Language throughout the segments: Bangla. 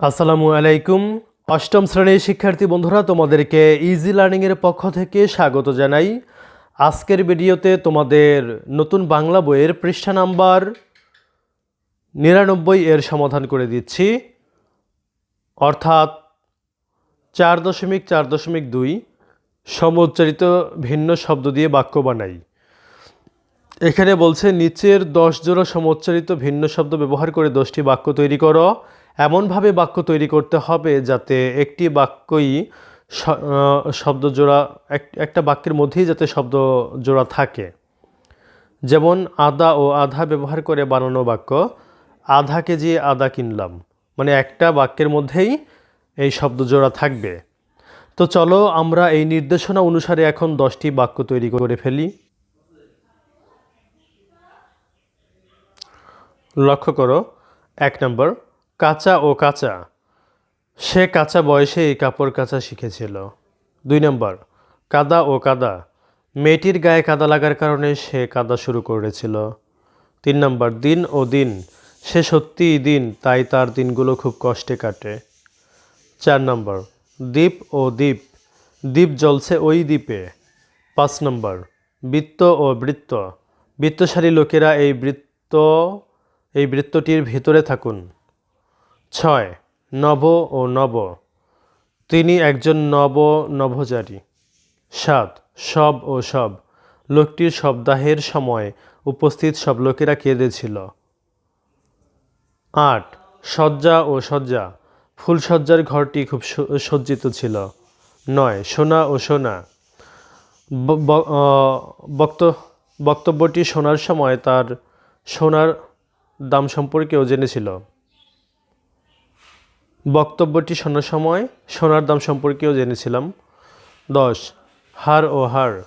আসসালামু আলাইকুম। অষ্টম শ্রেণির শিক্ষার্থী বন্ধুরা, তোমাদেরকে ইজি লার্নিংয়ের পক্ষ থেকে স্বাগত জানাই। আজকের ভিডিওতে তোমাদের নতুন বাংলা বইয়ের পৃষ্ঠা নাম্বার নিরানব্বই এর সমাধান করে দিচ্ছি। অর্থাৎ চার দশমিক চার দশমিক দুই সমুচ্চারিত ভিন্ন শব্দ দিয়ে বাক্য বানাই। এখানে বলছে, নিচের দশ জোড়া সমোচ্চারিত ভিন্ন শব্দ ব্যবহার করে দশটি বাক্য তৈরি করো। এমনভাবে বাক্য তৈরি করতে হবে যাতে একটি বাক্যই শব্দ জোড়া, এক- একটা বাক্যের মধ্যেই যাতে শব্দ জোড়া থাকে। যেমন, আদা ও আধা ব্যবহার করে বানানো বাক্য। আধা কেজি আদা কিনলাম। মানে একটা বাক্যের মধ্যেই এই শব্দ জোড়া থাকবে। তো চলো আমরা এই নির্দেশনা অনুসারে এখন দশটি বাক্য তৈরি করে ফেলি। লক্ষ্য করো, এক নম্বর, কাঁচা ও কাঁচা। সে কাঁচা বয়সে এই কাপড় কাচা শিখেছিল। দুই নম্বর, কাদা ও কাদা। মেয়েটির গায়ে কাদা লাগার কারণে সে কাদা শুরু করেছিল। তিন নম্বর, দিন ও দিন। সে সত্যিই দিন, তাই তার দিনগুলো খুব কষ্টে কাটে। চার নম্বর, দ্বীপ ও দ্বীপ। দ্বীপ জ্বলছে ওই দ্বীপে। পাঁচ নম্বর, বৃত্ত ও বৃত্ত। বৃত্তশালী লোকেরা এই বৃত্ত এই বৃত্তটির ভিতরে থাকুন। ছয়, নব ও নব। তিনি একজন নব নভোচারী। সাত, সব ও সব। লোকটির শবদাহের সময় উপস্থিত সব লোকেরা কেঁদেছিল আট সজ্জা ও সজ্জা ফুলসজ্জার ঘরটি খুব সজ্জিত ছিল। নয়, সোনা ও সোনা। বক্তব্যটি শোনার সময় তার সোনার দাম সম্পর্কেও জেনেছিল। বক্তব্যটি শোনার সময় সোনার দাম সম্পর্কেও জেনেছিলাম। দশ, হার ও হার।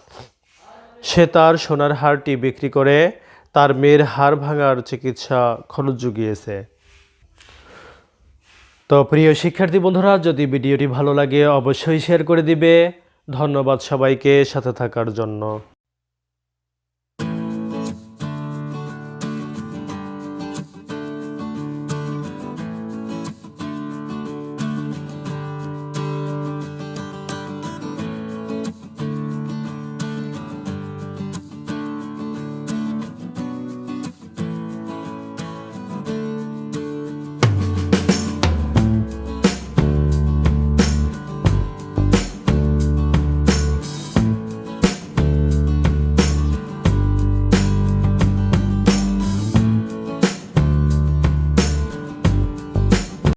সে তার সোনার হারটি বিক্রি করে তার মেয়ের হাড় ভাঙার চিকিৎসা খরচ জুগিয়েছে। তো প্রিয় শিক্ষার্থী বন্ধুরা, যদি ভিডিওটি ভালো লাগে, অবশ্যই শেয়ার করে দিবে। ধন্যবাদ সবাইকে সাথে থাকার জন্য।